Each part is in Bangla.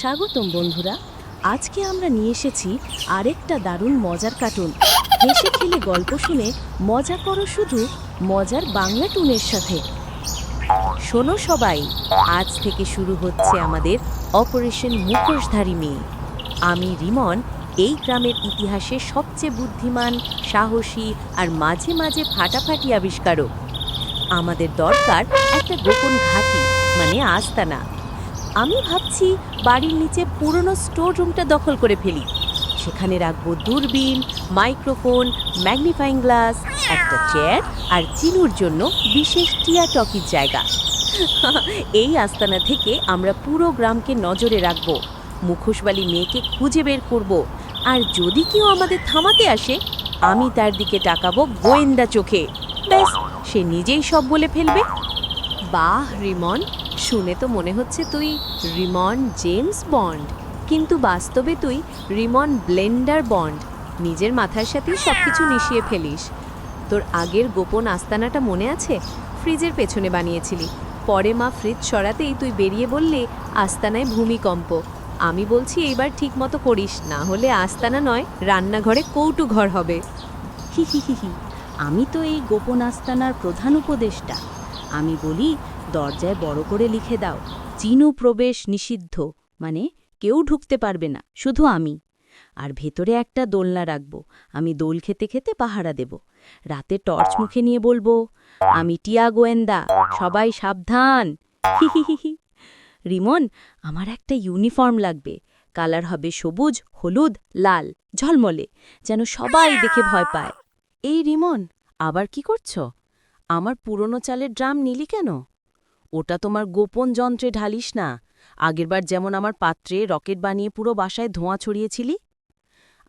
স্বাগতম বন্ধুরা। আজকে আমরা নিয়ে এসেছি আরেকটা দারুণ মজার কার্টুন। হেসে খেলে গল্প শুনে মজা করো শুধু, মজার বাংলা টুনের সাথে। শোনো সবাই, আজ থেকে শুরু হচ্ছে আমাদের অপারেশন মুখোশধারী মেয়ে। আমি রিমন, এই গ্রামের ইতিহাসে সবচেয়ে বুদ্ধিমান, সাহসী আর মাঝে মাঝে ফাটাফাটি আবিষ্কারক। আমাদের দরকার একটা গোপন ঘাঁটি মানে আস্তানা। আমি ভাবছি বাড়ির নিচে পুরনো স্টোর রুমটা দখল করে ফেলি। সেখানে রাখব দূরবীন, মাইক্রোফোন, ম্যাগনিফাইং গ্লাস, একটা চেয়ার আর চিনুর জন্য বিশেষ টিয়া টকির জায়গা। এই আস্তানা থেকে আমরা পুরো গ্রামকে নজরে রাখব। মুখোশবালি মেয়েকে খুঁজে বের করব। আর যদি কেউ আমাদের থামাতে আসে, আমি তার দিকে তাকাবো গোয়েন্দা চোখে। ব্যাস, সে নিজেই সব বলে ফেলবে। বাহ, রিমন। শুনে তো মনে হচ্ছে তুই রিমন জেমস বন্ড। কিন্তু বাস্তবে তুই রিমন ব্লেন্ডার বন্ড। নিজের মাথার সাথেই সব কিছু মিশিয়ে ফেলিস। তোর আগের গোপন আস্তানাটা মনে আছে? ফ্রিজের পেছনে বানিয়েছিলি। পরে মা ফ্রিজ সরাতেই তুই বেরিয়ে বললে, আস্তানায় ভূমিকম্প। আমি বলছি, এইবার ঠিক মতো করিস, না হলে আস্তানা নয়, রান্নাঘরে কৌটু ঘর হবে। হি হি হি। আমি তো এই গোপন আস্তানার প্রধান উপদেষ্টা। আমি বলি দরজায় বড় করে লিখে দাও, চিনু প্রবেশ নিষিদ্ধ। মানে কেউ ঢুকতে পারবে না, শুধু আমি। আর ভেতরে একটা দোলনা রাখব, আমি দোল খেতে খেতে পাহারা দেব। রাতে টর্চ মুখে নিয়ে বলব, আমি টিয়া গোয়েন্দা, সবাই সাবধান। রিমন, আমার একটা ইউনিফর্ম লাগবে, কালার হবে সবুজ, হলুদ, লাল, ঝলমলে, যেন সবাই দেখে ভয় পায়। এই রিমন, আবার কি করছ? আমার পুরনো চালের ড্রাম নিলি কেন? ওটা তোমার গোপন যন্ত্রে ঢালিস না। আগেরবার যেমন আমার পাত্রে রকেট বানিয়ে পুরো বাসায় ধোঁয়া ছড়িয়েছিলি?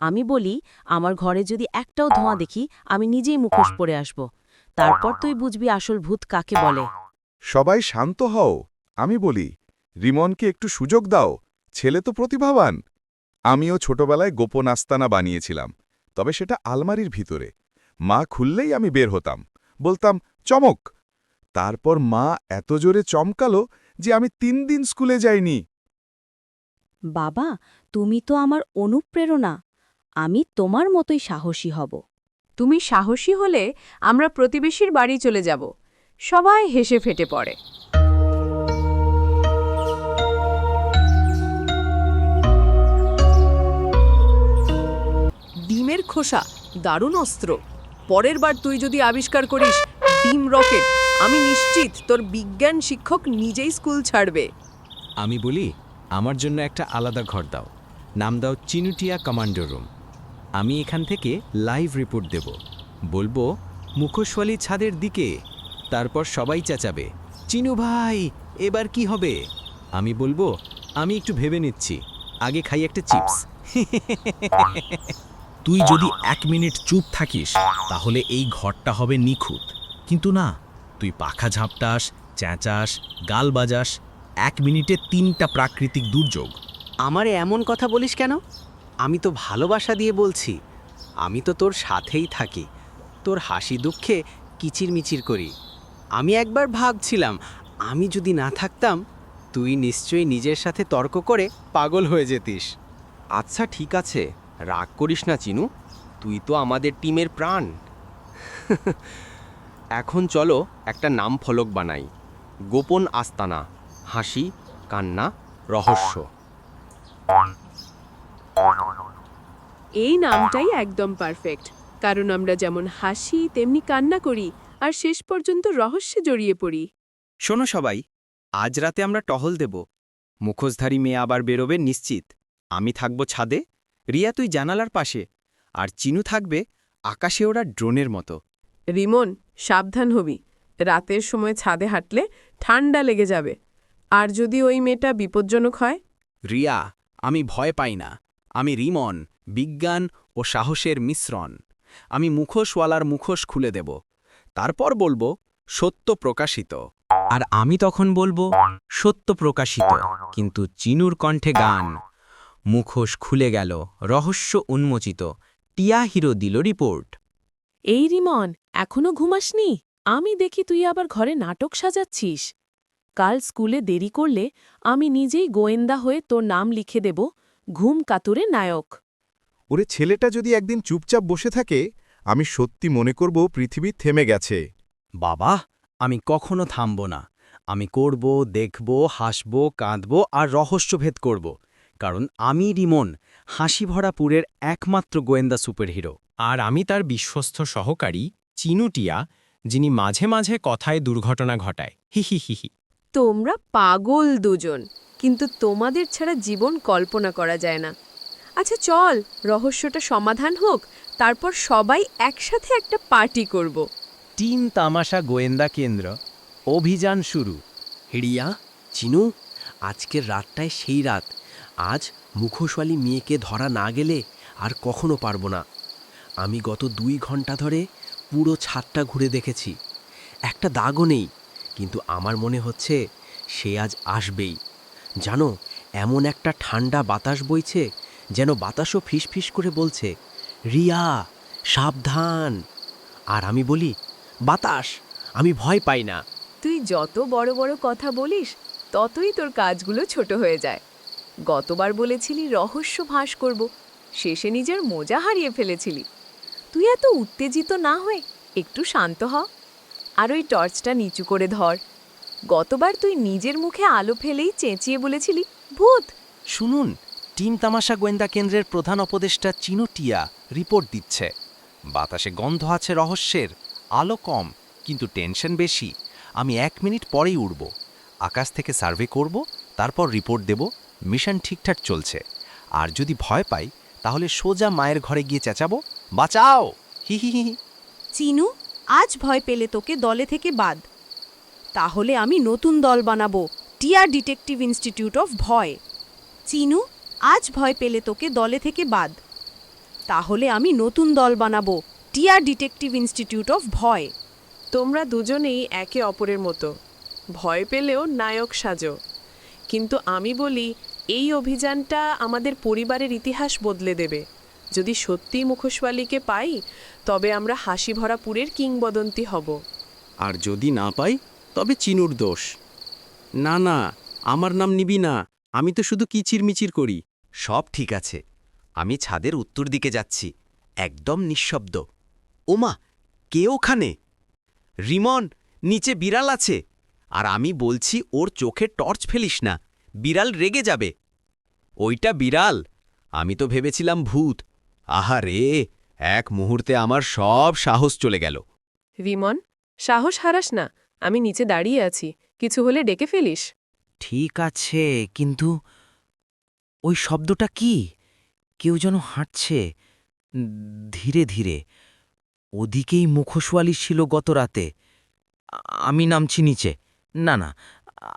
আমি বলি, আমার ঘরে যদি একটাও ধোঁয়া দেখি, আমি নিজেই মুখোশ পরে আসব। তারপর তুই বুঝবি আসল ভূত কাকে বলে। সবাই শান্ত হও। আমি বলি, রিমনকে একটু সুযোগ দাও। ছেলে তো প্রতিভাবান। আমিও ছোটবেলায় গোপন আস্তানা বানিয়েছিলাম, তবে সেটা আলমারির ভিতরে। মা খুললেই আমি বের হতাম। বলতাম, চমক! তারপর মা এত জোরে চমকালো যে আমি তিন দিন স্কুলে যাইনি। বাবা তুমি তো আমার অনুপ্রেরণা। আমি তোমার মতোই সাহসী হব। তুমি সাহসী হলে আমরা প্রতিবেশীর বাড়ি চলে যাব। সবাই হেসে ফেটে পড়ে। ডিমের খোসা দারুণ অস্ত্র। পরের বার তুই যদি আবিষ্কার করিস ডিম রকেট। আমি নিশ্চিত তোর বিজ্ঞান শিক্ষক নিজেই স্কুল ছাড়বে। আমি বলি, আমার জন্য একটা আলাদা ঘর দাও। নাম দাও চিনুটিয়া কমান্ডো রুম। আমি এখান থেকে লাইভ রিপোর্ট দেব। বলব মুখোশওয়ালি ছাদের দিকে। তারপর সবাই চেঁচাবে, চিনু ভাই, এবার কি হবে? আমি বলব, আমি একটু ভেবে নিচ্ছি। আগে খাই একটা চিপস। তুই যদি এক মিনিট চুপ থাকিস, তাহলে এই ঘরটা হবে নিখুঁত। কিন্তু না তুই পাখা ঝাপটাস, চেঁচাস, গাল বাজাস, এক মিনিটে তিনটা প্রাকৃতিক দুর্যোগ। আমারে এমন কথা বলিস কেন? আমি তো ভালোবাসা দিয়ে বলছি। আমি তো তোর সাথেই থাকি। তোর হাসি দুঃখে কিচিরমিচির করি। আমি একবার ভাবছিলাম, আমি যদি না থাকতাম, তুই নিশ্চয়ই নিজের সাথে তর্ক করে পাগল হয়ে যেতিস। আচ্ছা ঠিক আছে। রাগ করিস না, চিনু। তুই তো আমাদের টিমের প্রাণ। এখন চলো একটা নাম ফলক বানাই। গোপন আস্তানা হাসি কান্না রহস্য। এই নামটাই একদম পারফেক্ট কারণ আমরা যেমন হাসি তেমনি কান্না করি আর শেষ পর্যন্ত রহস্যে জড়িয়ে পড়ি। শোনো সবাই আজ রাতে আমরা টহল দেব। মুখোশধারী মেয়ে আবার বেরোবে নিশ্চিত। আমি থাকব ছাদে রিয়া তুই জানালার পাশে আর চিনু থাকবে আকাশে ওরা ড্রোনের মতো। রিমন সাবধান হবি। রাতের সময় ছাদে হাঁটলে ঠান্ডা লেগে যাবে। আর যদি ওই মেয়েটা বিপজ্জনক হয়? রিয়া আমি ভয় পাই না। আমি রিমন বিজ্ঞান ও সাহসের মিশ্রণ। আমি মুখোশওয়ালার মুখোশ খুলে দেব। তারপর বলব সত্য প্রকাশিত। আর আমি তখন বলব সত্য প্রকাশিত। কিন্তু চিনুর কণ্ঠে গান। মুখোশ খুলে গেল রহস্য উন্মোচিত। টিয়া হিরো দিল রিপোর্ট। এই রিমন এখনও ঘুমাসনি আমি দেখি তুই আবার ঘরে নাটক সাজাচ্ছিস। কাল স্কুলে দেরি করলে আমি নিজেই গোয়েন্দা হয়ে তোর নাম লিখে দেব ঘুম কাতুরে নায়ক। ওরে ছেলেটা যদি একদিন চুপচাপ বসে থাকে আমি সত্যি মনে করব পৃথিবী থেমে গেছে। বাবা আমি কখনো থামব না। আমি করব দেখব হাসব কাঁদব আর রহস্যভেদ করব। কারণ আমি রিমন হাসি ভরা পুরের একমাত্র গোয়েন্দা সুপারহিরো। আর আমি তার বিশ্বস্ত সহকারী চিনুটিয়া যিনি মাঝে মাঝে কথায় দুর্ঘটনা ঘটায়। হি হি হি হি। তোমরা পাগল দুজন কিন্তু তোমাদের ছাড়া জীবন কল্পনা করা যায় না। আচ্ছা চল রহস্যটা সমাধান হোক তারপর সবাই একসাথে একটা পার্টি করব। টিম তামাশা গোয়েন্দা কেন্দ্র অভিযান শুরু। রিয়া চিনু আজকের রাতটায় সেই রাত। আজ মুখোশওয়ালি মেয়েকে ধরা না গেলে আর কখনো পারব না। আমি গত দুই ঘণ্টা ধরে পুরো ছাদটা ঘুরে দেখেছি। একটা দাগও নেই, কিন্তু আমার মনে হচ্ছে সে আজ আসবেই। জানো, এমন একটা ঠান্ডা বাতাস বইছে, যেন বাতাসও ফিসফিস করে বলছে, রিয়া, সাবধান। আর আমি বলি, বাতাস, আমি ভয় পাই না। তুই যত বড় বড় কথা বলিস, ততই তোর কাজগুলো ছোট হয়ে যায়। গতবার বলেছিলি রহস্য ফাঁস করব, শেষে নিজের মোজা হারিয়ে ফেলেছিলি। তুই এত উত্তেজিত না হয়ে একটু শান্ত হ। আর ওই টর্চটা নিচু করে ধর। গতবার তুই নিজের মুখে আলো ফেলেই চেঁচিয়ে বলেছিলি, ভূত! শুনুন, টিম তামাশা গোয়েন্দা কেন্দ্রের প্রধান উপদেষ্টা চিনুটিয়া রিপোর্ট দিচ্ছে। বাতাসে গন্ধ আছে রহস্যের, আলো কম, কিন্তু টেনশন বেশি। আমি এক মিনিট পরেই উড়ব। আকাশ থেকে সার্ভে করব, তারপর রিপোর্ট দেব, মিশন ঠিকঠাক চলছে। আর যদি ভয় পাই, তাহলে সোজা মায়ের ঘরে গিয়ে চেঁচাবো বাঁচাও। হি হি হি। চিনু আজ ভয় পেলে তোকে দলে থেকে বাদ। তাহলে আমি নতুন দল বানাবো টিয়ার ডিটেকটিভ ইনস্টিটিউট অফ ভয়। চিনু আজ ভয় পেলে তোকে দলে থেকে বাদ। তাহলে আমি নতুন দল বানাবো টিয়ার ডিটেকটিভ ইনস্টিটিউট অফ ভয়। তোমরা দুজনেই একে অপরের মতো। ভয় পেলেও নায়ক সাজো। কিন্তু আমি বলি এই অভিযানটা আমাদের পরিবারের ইতিহাস বদলে দেবে। যদি সত্যিই মুখোশওয়ালিকে পাই তবে আমরা হাসি ভরা পুরের কিংবদন্তি হব। আর যদি না পাই তবে চিনুর দোষ। না না আমার নাম নিবি না আমি তো শুধু কিচিরমিচির করি। সব ঠিক আছে আমি ছাদের উত্তর দিকে যাচ্ছি একদম নিঃশব্দ। ওমা কে ওখানে? রিমন নিচে বিড়াল আছে। আর আমি বলছি ওর চোখে টর্চ ফেলিস না বিড়াল রেগে যাবে। ওইটা বিড়াল আমি তো ভেবেছিলাম ভূত। আহারে এক মুহূর্তে আমার সব সাহস চলে গেল। রিমন সাহস হারাস না আমি নিচে দাঁড়িয়ে আছি কিছু হলে ডেকে ফেলিস। ঠিক আছে কিন্তু ওই শব্দটা কি? কেউ যেন হাঁটছে। ধীরে ধীরে ওদিকেই মুখোশওয়ালি ছিল গত রাতে। আমি নামছি নিচে। না না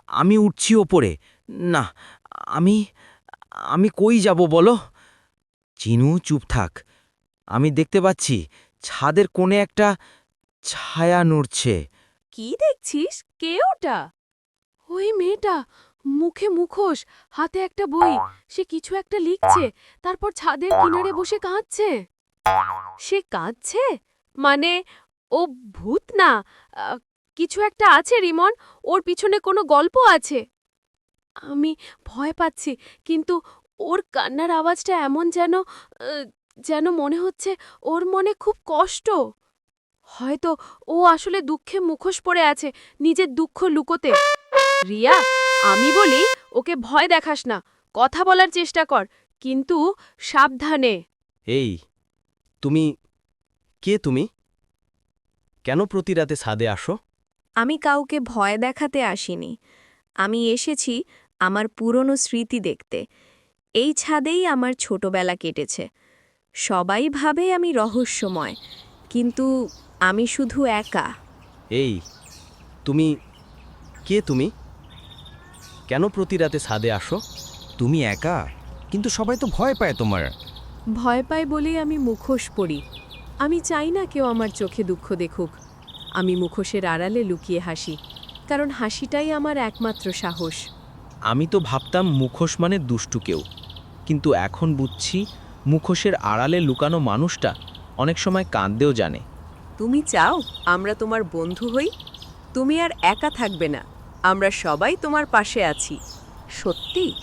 আমি উঠছি ওপরে। না আমি আমি কই যাব বলো? চিনু, চুপ থাক। আমি দেখতে পাচ্ছি ছাদের কোণে একটা ছায়া নড়ছে। কি দেখছিস? কে ওটা? ওই মেয়েটা, মুখে মুখোশ, হাতে একটা বই। সে কিছু একটা লিখছে, তারপর ছাদের কিনারে বসে কাঁদছে। সে কাঁদছে? মানে ও ভূত না? কিছু একটা আছে, রিমন? ওর পিছনে কোনো গল্প আছে? আমি ভয় পাচ্ছি, কিন্তু ওর কান্নার আওয়াজটা এমন যেন যেন মনে হচ্ছে ওর মনে খুব কষ্ট। হয়তো ও আসলে দুঃখে মুখোশ পড়ে আছে নিজের দুঃখ লুকোতে। রিয়া আমি বলি ওকে ভয় দেখাস না কথা বলার চেষ্টা কর কিন্তু সাবধানে। এই তুমি কে তুমি? কেন প্রতি রাতে ছাদে আসো? আমি কাউকে ভয় দেখাতে আসিনি। আমি এসেছি আমার পুরনো স্মৃতি দেখতে। এই ছাদেই আমার ছোটবেলা কেটেছে। সবাই ভাবে আমি রহস্যময় কিন্তু আমি শুধু একা। এই তুমি কে তুমি? কেন প্রতি রাতে ছাদে আসো? তুমি একা? কিন্তু সবাই তো ভয় পায় তোমার। ভয় পায় বলেই আমি মুখোশ পড়ি আমি চাই না কেউ আমার চোখে দুঃখ দেখুক। আমি মুখোশের আড়ালে লুকিয়ে হাসি কারণ হাসিটাই আমার একমাত্র সাহস। আমি তো ভাবতাম মুখোশ মানে দুষ্টু কেউ। কিন্তু এখন বুঝছি মুখোশের আড়ালে লুকানো মানুষটা অনেক সময় কাঁদতেও জানে। তুমি চাও আমরা তোমার বন্ধু হই? তুমি আর একা থাকবে না। আমরা সবাই তোমার পাশে আছি। সত্যি?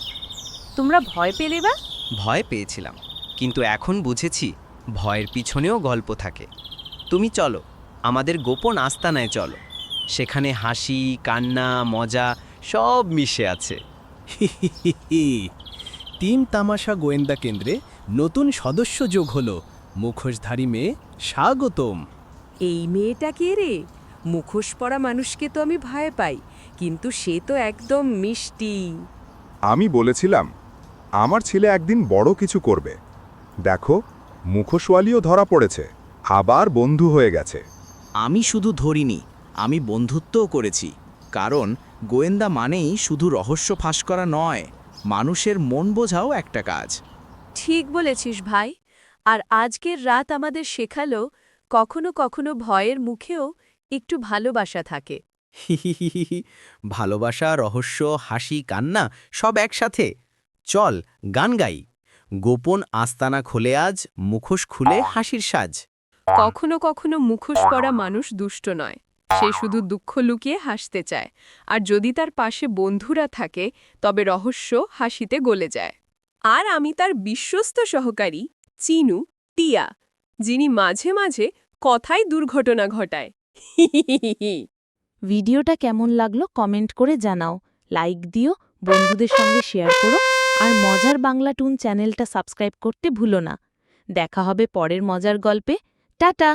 তোমরা ভয় পেলে বা? ভয় পেয়েছিলাম কিন্তু এখন বুঝেছি ভয়ের পিছনেও গল্প থাকে। তুমি চলো আমাদের গোপন আস্তানায় চলো। সেখানে হাসি কান্না মজা সব মিশে আছে। টিম তামাশা গোয়েন্দা কেন্দ্রে নতুন সদস্য যোগ হলো। মুখোশধারী মেয়ে স্বাগতম। এই মেয়েটা কে রে? মুখোশ পরা মানুষকে তো আমি ভয় পাই কিন্তু সে তো একদম মিষ্টি। আমি বলেছিলাম আমার ছেলে একদিন বড় কিছু করবে। দেখো মুখোশওয়ালিও ধরা পড়েছে আবার বন্ধু হয়ে গেছে। আমি শুধু ধরিনি আমি বন্ধুত্বও করেছি কারণ গোয়েন্দা মানেই শুধু রহস্য ফাঁস করা নয়। মানুষের মন বোঝাও একটা কাজ। ঠিক বলেছিস ভাই। আর আজকের রাত আমাদের শেখালো কখনো কখনো ভয়ের মুখেও একটু ভালোবাসা থাকে। ভালোবাসা রহস্য হাসি কান্না সব একসাথে। চল গান গাই। গোপন আস্তানা খোলে আজ মুখোশ খুলে হাসির সাজ। কখনো কখনো মুখোশ পরা মানুষ দুষ্ট নয়। সে শুধু দুঃখ লুকিয়ে হাসতে চায়, আর যদি তার পাশে বন্ধুরা থাকে, তবে রহস্য হাসিতে গলে যায়। আর আমি তার বিশ্বস্ত সহকারী, চিনু, টিয়া, যিনি মাঝে মাঝে কথাই দুর্ঘটনা ঘটায়। ভিডিওটা কেমন লাগল কমেন্ট করে জানাও, লাইক দিও, বন্ধুদের সঙ্গে শেয়ার করো, আর মজার বাংলা টুন চ্যানেলটা সাবস্ক্রাইব করতে ভুলো না। দেখা হবে পরের মজার গল্পে। টাটা!